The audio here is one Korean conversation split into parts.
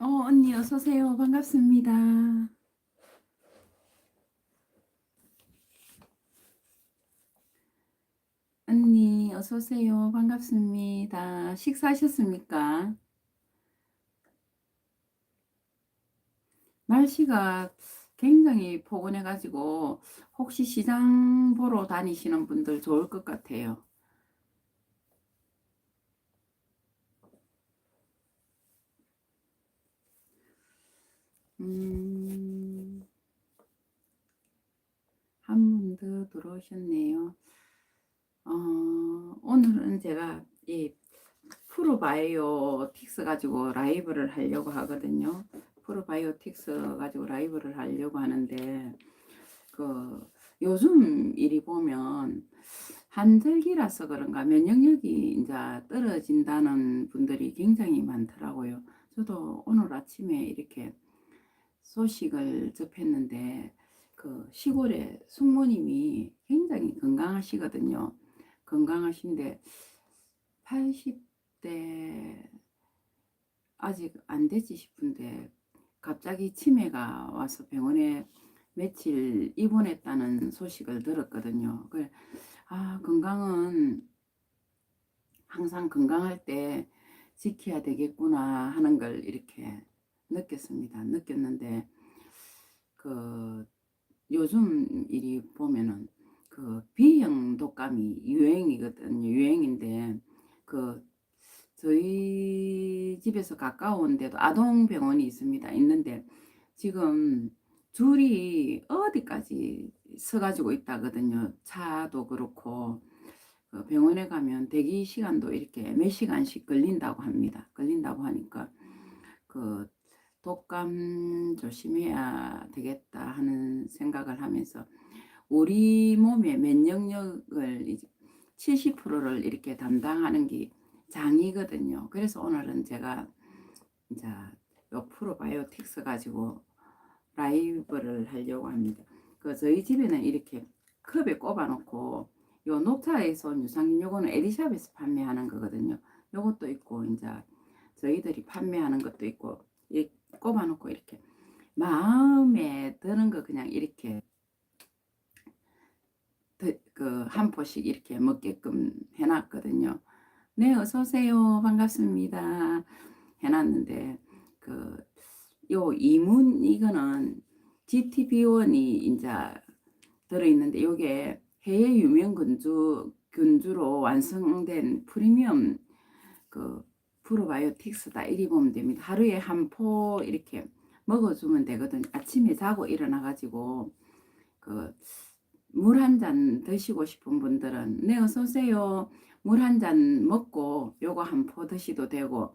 어, 언니 어서 오세요. 반갑습니다. 언니 어서 오세요. 반갑습니다. 식사하셨습니까? 날씨가 굉장히 포근해가지고 혹시 시장 보러 다니시는 분들 좋을 것 같아요. 음, 한 분 더 들어오셨네요. 어, 오늘은 제가 이 프로바이오틱스 가지고 라이브를 하려고 하거든요. 프로바이오틱스 가지고 라이브를 하려고 하는데 그 요즘 일이 보면 한절기라서 그런가 면역력이 이제 떨어진다는 분들이 굉장히 많더라고요. 저도 오늘 아침에 이렇게 소식을 접했는데 그 시골에 숙모님이 굉장히 건강하시거든요. 건강하신데 80대 아직 안 되지 싶은데 갑자기 치매가 와서 병원에 며칠 입원했다는 소식을 들었거든요. 아, 건강은 항상 건강할 때 지켜야 되겠구나 하는 걸 이렇게 느꼈습니다. 느꼈는데 그 요즘 일이 보면은 그 B형 독감이 유행이거든요. 유행인데 그 저희 집에서 가까운 데도 아동병원이 있습니다. 있는데 지금 줄이 어디까지 서가지고 있다거든요. 차도 그렇고 그 병원에 가면 대기 시간도 이렇게 몇 시간씩 걸린다고 합니다. 걸린다고 하니까 그 독감 조심해야 되겠다 하는 생각을 하면서 우리 몸의 면역력을 이제 70%를 이렇게 담당하는 게 장이거든요. 그래서 오늘은 제가 이제 요 프로바이오틱스 가지고 라이브를 하려고 합니다. 그 저희 집에는 이렇게 컵에 꼽아 놓고 요 녹차에서 온 유산균 요거는 에디샵에서 판매하는 거거든요. 요것도 있고 이제 저희들이 판매하는 것도 있고 이 꼽아 놓고 이렇게 마음에 드는 거 그냥 이렇게 그한 포씩 이렇게 먹게끔 해놨거든요. 네, 어서 오세요. 반갑습니다. 해놨는데 그 요 이문 이거는 GTB1이 이제 들어있는데 요게 해외 유명 근주 균주로 완성된 프리미엄 그 프로바이오틱스다 이리 보면 됩니다. 하루에 한 포 이렇게 먹어주면 되거든요. 아침에 자고 일어나 가지고 그 물 한 잔 드시고 싶은 분들은 네 어서 오세요. 물 한 잔 먹고 요거 한 포 드시도 되고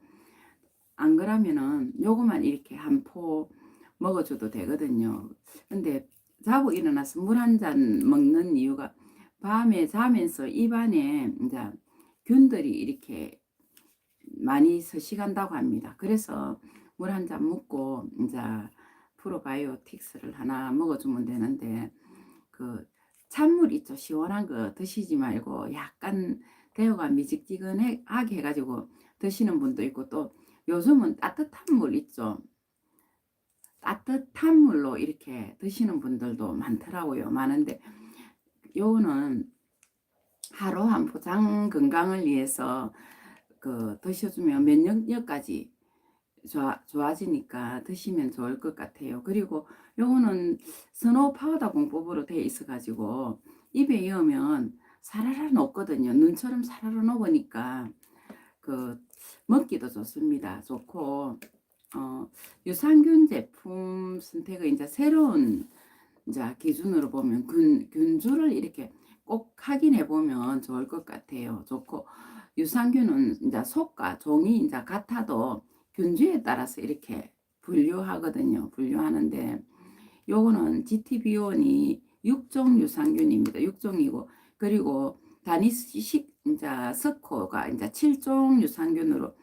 안 그러면은 요거만 이렇게 한 포 먹어줘도 되거든요. 근데 자고 일어나서 물 한 잔 먹는 이유가 밤에 자면서 입안에 이제 균들이 이렇게 많이 서식한다고 합니다. 그래서 물 한 잔 먹고 이제 프로바이오틱스를 하나 먹어주면 되는데 그 찬물 있죠? 시원한 거 드시지 말고 약간 대우가 미직지근하게 해가지고 드시는 분도 있고 또 요즘은 따뜻한 물 있죠? 따뜻한 물로 이렇게 드시는 분들도 많더라고요. 많은데 요거는 하루 한 포장 건강을 위해서 그 드셔주면 면역력까지 좋아, 좋아지니까 드시면 좋을 것 같아요. 그리고 요거는 스노우 파우더 공법으로 돼 있어 가지고 입에 이으면 사라라 녹거든요. 눈처럼 사라라 녹으니까 그 먹기도 좋습니다. 좋고 어, 유산균 제품 선택의 이제 새로운 이제 기준으로 보면 균, 균주를 이렇게 꼭 확인해 보면 좋을 것 같아요. 좋고 유산균은 이제 속과 종이 이제 같아도 균주에 따라서 이렇게 분류하거든요. 분류하는데 요거는 GTB1이 6종 유산균입니다. 6종이고 그리고 다니식 이제 스코가 이제 7종 유산균으로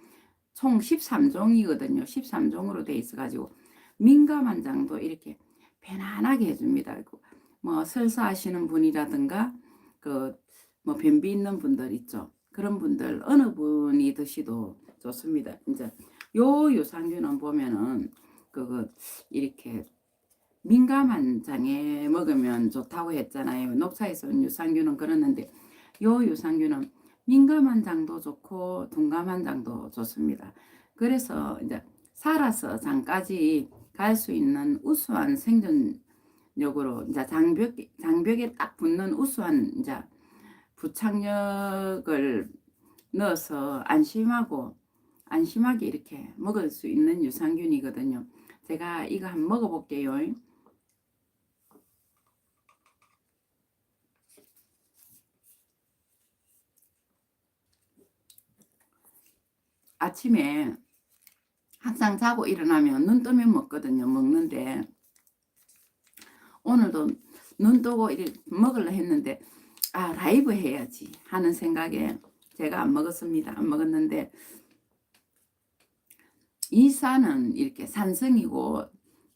총 13종이거든요. 13종으로 돼 있어 가지고 민감한 장도 이렇게 편안하게 해 줍니다. 뭐 설사하시는 분이라든가 그 뭐 변비 있는 분들 있죠. 그런 분들 어느 분이 드시도 좋습니다. 이제 요 유산균은 보면은 그거 이렇게 민감한 장에 먹으면 좋다고 했잖아요. 녹차에서 온 유산균은 그러는데 요 유산균은 민감한 장도 좋고 둔감한 장도 좋습니다. 그래서 이제 살아서 장까지 갈 수 있는 우수한 생존력으로 이제 장벽 장벽에 딱 붙는 우수한 이제 부착력을 넣어서 안심하고 안심하게 이렇게 먹을 수 있는 유산균이거든요. 제가 이거 한번 먹어볼게요. 아침에 항상 자고 일어나면 눈 뜨면 먹거든요. 먹는데 오늘도 눈 뜨고 이렇게 먹으려 했는데 아 라이브 해야지 하는 생각에 제가 안 먹었습니다. 안 먹었는데 이 산은 이렇게 산성이고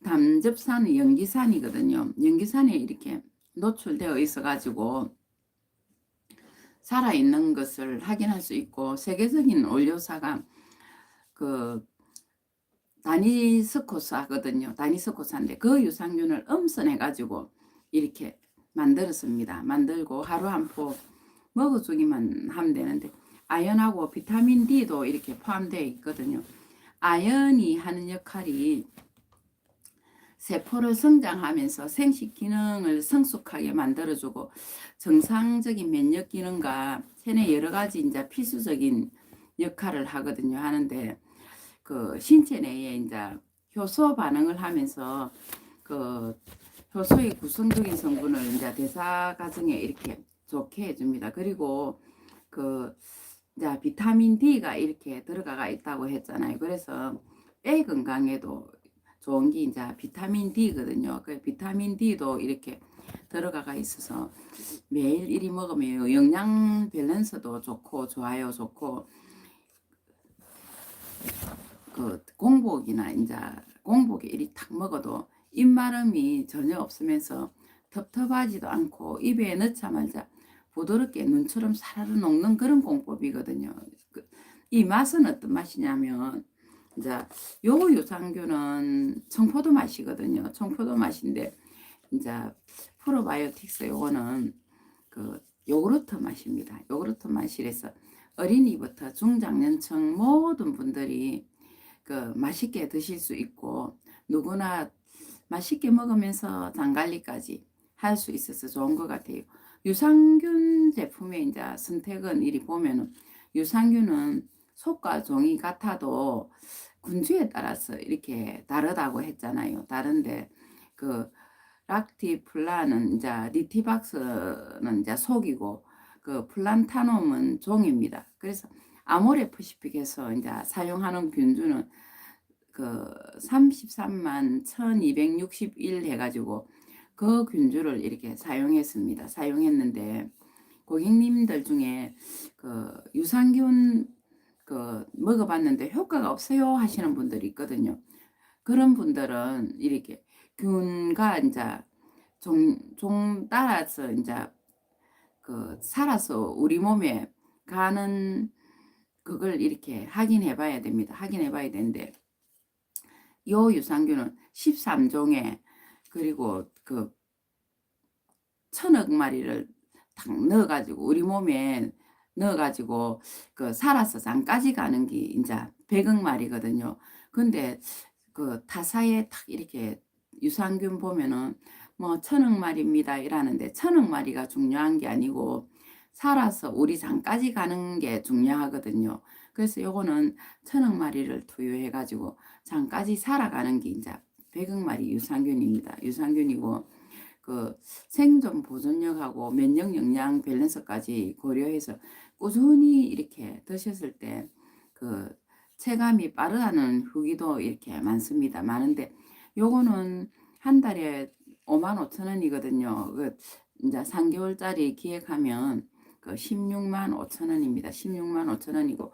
담즙산은 연기산이거든요. 연기산에 이렇게 노출되어 있어 가지고 살아있는 것을 확인할 수 있고 세계적인 원료사가 그 다니스코사거든요. 다니스코사인데 그 유산균을 엄선해 가지고 이렇게 만들었습니다. 만들고 하루 한 포 먹어주기만 하면 되는데 아연하고 비타민 D도 이렇게 포함되어 있거든요. 아연이 하는 역할이 세포를 성장하면서 생식 기능을 성숙하게 만들어주고 정상적인 면역 기능과 체내 여러 가지 이제 필수적인 역할을 하거든요. 하는데 그 신체 내에 이제 효소 반응을 하면서 그 효소의 구성적인 성분을 이제 대사 과정에 이렇게 좋게 해줍니다. 그리고 그 이제 비타민 D가 이렇게 들어가 있다고 했잖아요. 그래서 뼈 건강에도 좋은 게 이제 비타민 D거든요. 그 비타민 D도 이렇게 들어가가 있어서 매일 이리 먹으면 영양 밸런스도 좋고 좋아요 좋고 그 공복이나 이제 공복에 이리 탁 먹어도 입마름이 전혀 없으면서 텁텁하지도 않고 입에 넣자마자 부드럽게 눈처럼 사르르 녹는 그런 공법이거든요. 그, 이 맛은 어떤 맛이냐면 이제 요 유산균은 청포도 맛이거든요. 청포도 맛인데 이제 프로바이오틱스 요거는 그 요구르트 맛입니다. 요구르트 맛이라서 어린이부터 중장년층 모든 분들이 그 맛있게 드실 수 있고 누구나 맛있게 먹으면서 장관리까지 할 수 있어서 좋은 것 같아요. 유산균 제품의 이제 선택은 이리 보면은 유산균은 속과 종이 같아도 군주에 따라서 이렇게 다르다고 했잖아요. 다른데 그 락티플라는 이제 리티박스는 이제 속이고 그 플란타놈은 종입니다. 그래서 아모레퍼시픽에서 이제 사용하는 균주는 그 33만 1261 해가지고 그 균주를 이렇게 사용했습니다. 사용했는데 고객님들 중에 그 유산균 그 먹어봤는데 효과가 없어요 하시는 분들이 있거든요. 그런 분들은 이렇게 균과 이제 종, 종 따라서 이제 그 살아서 우리 몸에 가는 그걸 이렇게 확인해 봐야 됩니다. 확인해 봐야 되는데 요 유산균은 13종에 그리고 그 천억 마리를 딱 넣어가지고 우리 몸에 넣어가지고 그 살아서 장까지 가는 게 이제 백억 마리거든요. 근데 그 타사에 딱 이렇게 유산균 보면은 뭐 천억 마리입니다 이라는데 천억 마리가 중요한 게 아니고 살아서 우리 장까지 가는 게 중요하거든요. 그래서 요거는 천억 마리를 투여해 가지고 장까지 살아가는 게 이제 백억 마리 유산균입니다. 유산균이고 그 생존 보존력하고 면역 영양 밸런스까지 고려해서 꾸준히 이렇게 드셨을 때 그 체감이 빠르다는 후기도 이렇게 많습니다. 많은데 요거는 한 달에 5만 5천 원이거든요. 그 이제 3개월짜리 기획하면 그 16만 5천 원입니다. 16만 5천 원이고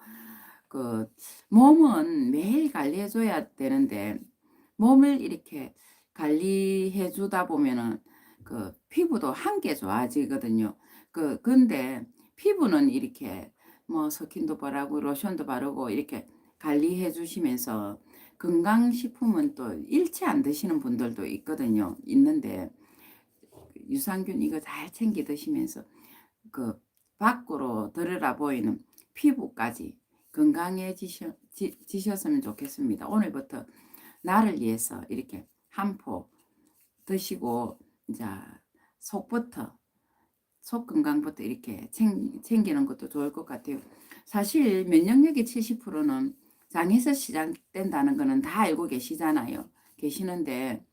그 몸은 매일 관리해 줘야 되는데 몸을 이렇게 관리해 주다 보면은 그 피부도 함께 좋아지거든요. 그 근데 피부는 이렇게 뭐 스킨도 바르고 로션도 바르고 이렇게 관리해 주시면서 건강식품은 또 일체 안 드시는 분들도 있거든요. 있는데 유산균 이거 잘 챙겨 드시면서 그 밖으로 들여다 보이는 피부까지 건강해지셨으면 좋겠습니다. 오늘부터 나를 위해서 이렇게 한 포 드시고 이제 속부터 속 건강부터 이렇게 챙, 챙기는 것도 좋을 것 같아요. 사실 면역력의 70%는 장에서 시작된다는 거는 다 알고 계시잖아요. 계시는데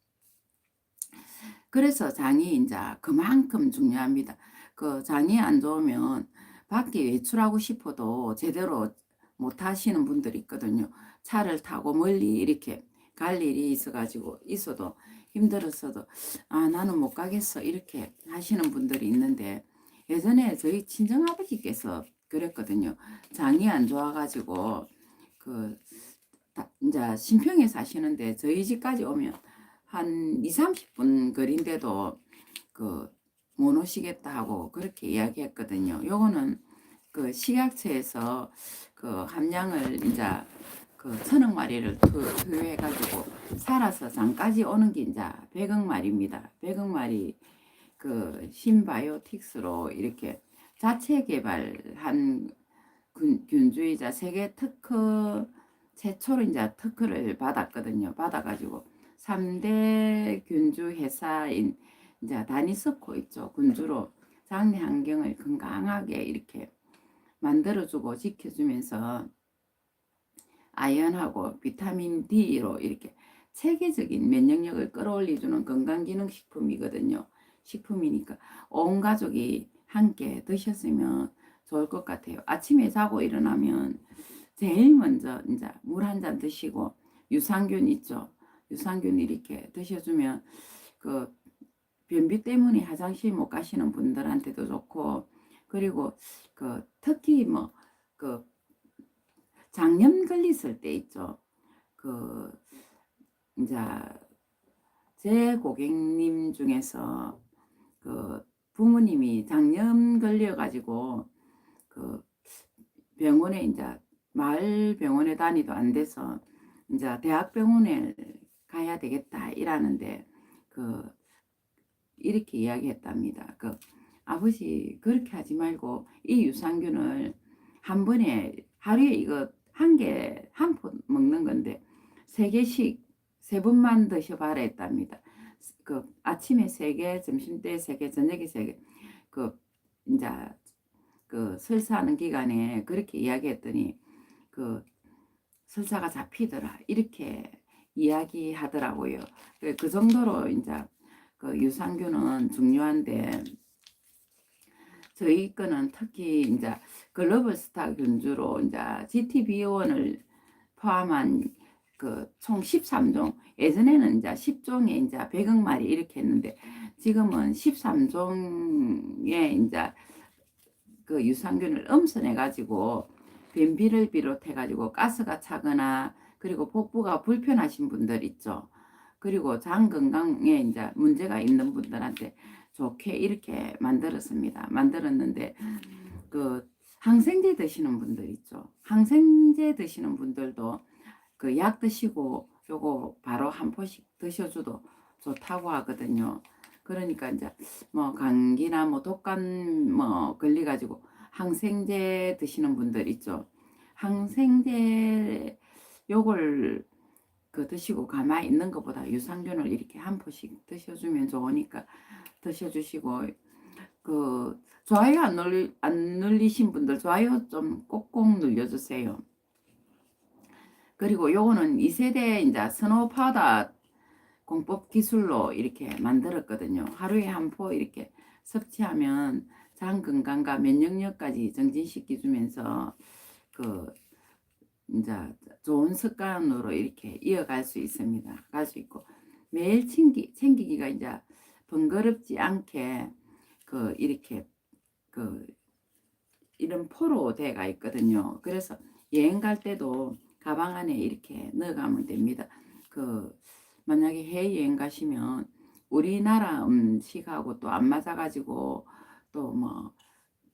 그래서 장이 이제 그만큼 중요합니다. 그 장이 안 좋으면 밖에 외출하고 싶어도 제대로 못 하시는 분들이 있거든요. 차를 타고 멀리 이렇게 갈 일이 있어가지고 있어도 힘들었어도 아 나는 못 가겠어 이렇게 하시는 분들이 있는데 예전에 저희 친정아버지께서 그랬거든요. 장이 안 좋아가지고 그 다- 이제 신평에 사시는데 저희 집까지 오면 한 2, 30분 거리인데도 그 못 오시겠다 하고 그렇게 이야기했거든요. 요거는 그 식약처에서 그 함량을 이제 그 천억 마리를 투- 투여해가지고 살아서 장까지 오는 게 이제 100억 마리입니다. 100억 마리 그 신바이오틱스로 이렇게 자체 개발한 균, 균주의자 세계 특허 최초로 이제 특허를 받았거든요. 받아가지고 3대 균주 회사인 이제 다니스코 있죠. 군주로 장내 환경을 건강하게 이렇게 만들어주고 지켜주면서 아연하고 비타민 D로 이렇게 체계적인 면역력을 끌어올려주는 건강기능식품이거든요. 식품이니까 온 가족이 함께 드셨으면 좋을 것 같아요. 아침에 자고 일어나면 제일 먼저 이제 물 한 잔 드시고 유산균 있죠. 유산균 이렇게 드셔주면 그 변비 때문에 화장실 못 가시는 분들한테도 좋고 그리고 그 특히 뭐 그 장염 걸렸을 때 있죠. 그 이제 제 고객님 중에서 그 부모님이 장염 걸려 가지고 그 병원에 이제 마을 병원에 다니도 안 돼서 이제 대학병원에 가야 되겠다 이라는데 그 이렇게 이야기했답니다. 그 아버지 그렇게 하지 말고 이 유산균을 한 번에 하루에 이거 한 개 한 포 먹는 건데 세 개씩 세 번만 드셔봐라 했답니다. 그 아침에 세 개, 점심 때세 개, 저녁에 세 개. 그 이제 그 설사하는 기간에 그렇게 이야기했더니 그 설사가 잡히더라 이렇게 이야기하더라고요. 그- 그 정도로 이제 그 유산균은 중요한데 저희 거는 특히 이제 글로벌 스타 균주로 이제 GTB1을 포함한 그 총 13종 예전에는 이제 10종에 이제 100억 마리 이렇게 했는데 지금은 13종에 이제 그 유산균을 엄선해 가지고 변비를 비롯해 가지고 가스가 차거나 그리고 복부가 불편하신 분들 있죠. 그리고 장 건강에 이제 문제가 있는 분들한테 좋게 이렇게 만들었습니다. 만들었는데 그 항생제 드시는 분들 있죠. 항생제 드시는 분들도 그 약 드시고 요거 바로 한 포씩 드셔줘도 좋다고 하거든요. 그러니까 이제 뭐 감기나 뭐 독감 뭐 걸려가지고 항생제 드시는 분들 있죠. 항생제 요걸 그 드시고 가만히 있는 것보다 유산균을 이렇게 한 포씩 드셔주면 좋으니까 드셔주시고 그 좋아요 안 눌리 안 눌리신 분들 좋아요 좀 꼭꼭 눌려주세요. 그리고 요거는 2세대 이제 스노우 파우더 공법 기술로 이렇게 만들었거든요. 하루에 한 포 이렇게 섭취하면 장 건강과 면역력까지 정진시켜 주면서 그 이제 좋은 습관으로 이렇게 이어갈 수 있습니다. 갈수 있고 매일 챙기 챙기기가 이제 번거롭지 않게 그 이렇게 그 이런 포로 돼가 있거든요. 그래서 여행 갈 때도 가방 안에 이렇게 넣어가면 됩니다. 그 만약에 해외 여행 가시면 우리나라 음식하고 또 안 맞아가지고 또 뭐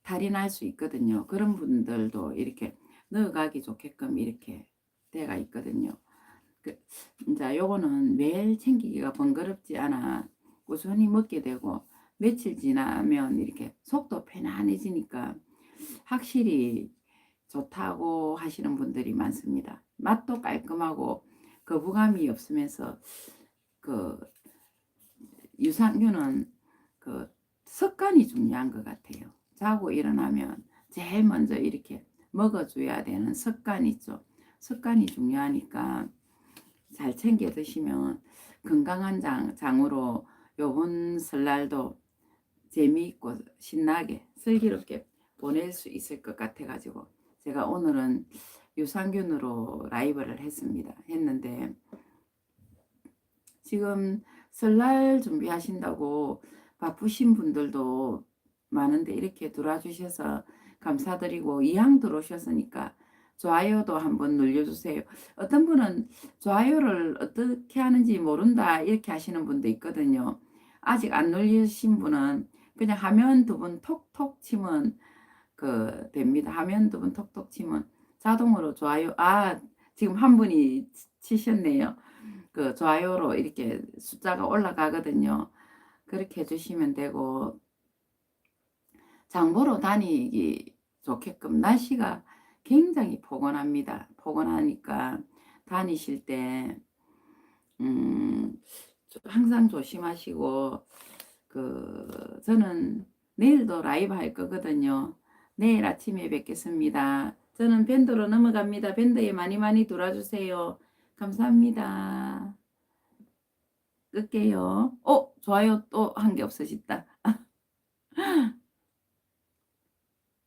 탈이 날 수 있거든요. 그런 분들도 이렇게 넣어가기 좋게끔 이렇게 때가 있거든요. 그 이제 요거는 매일 챙기기가 번거롭지 않아 꾸준히 먹게 되고 며칠 지나면 이렇게 속도 편안해지니까 확실히 좋다고 하시는 분들이 많습니다. 맛도 깔끔하고 거부감이 없으면서 그 유산균은 그 습관이 중요한 것 같아요. 자고 일어나면 제일 먼저 이렇게 먹어줘야 되는 습관 있죠. 습관이 중요하니까 잘 챙겨 드시면 건강한 장, 장으로 요번 설날도 재미있고 신나게 슬기롭게 보낼 수 있을 것 같아 가지고 제가 오늘은 유산균으로 라이브를 했습니다. 했는데 지금 설날 준비하신다고 바쁘신 분들도 많은데 이렇게 들어와 주셔서 감사드리고 이왕 들어오셨으니까 좋아요도 한번 눌러주세요. 어떤 분은 좋아요를 어떻게 하는지 모른다 이렇게 하시는 분도 있거든요. 아직 안 눌리신 분은 그냥 화면 두 번 톡톡 치면 그 됩니다. 화면 두 번 톡톡 치면 자동으로 좋아요. 아 지금 한 분이 치- 치셨네요. 그 좋아요로 이렇게 숫자가 올라가거든요. 그렇게 해주시면 되고 장보러 다니기 좋게끔 날씨가 굉장히 포근합니다. 포근하니까 다니실 때 음, 항상 조심하시고 그 저는 내일도 라이브 할 거거든요. 내일 아침에 뵙겠습니다. 저는 밴드로 넘어갑니다. 밴드에 많이 많이 들어주세요. 감사합니다. 끌게요. 어, 좋아요 또 한 개 없어졌다.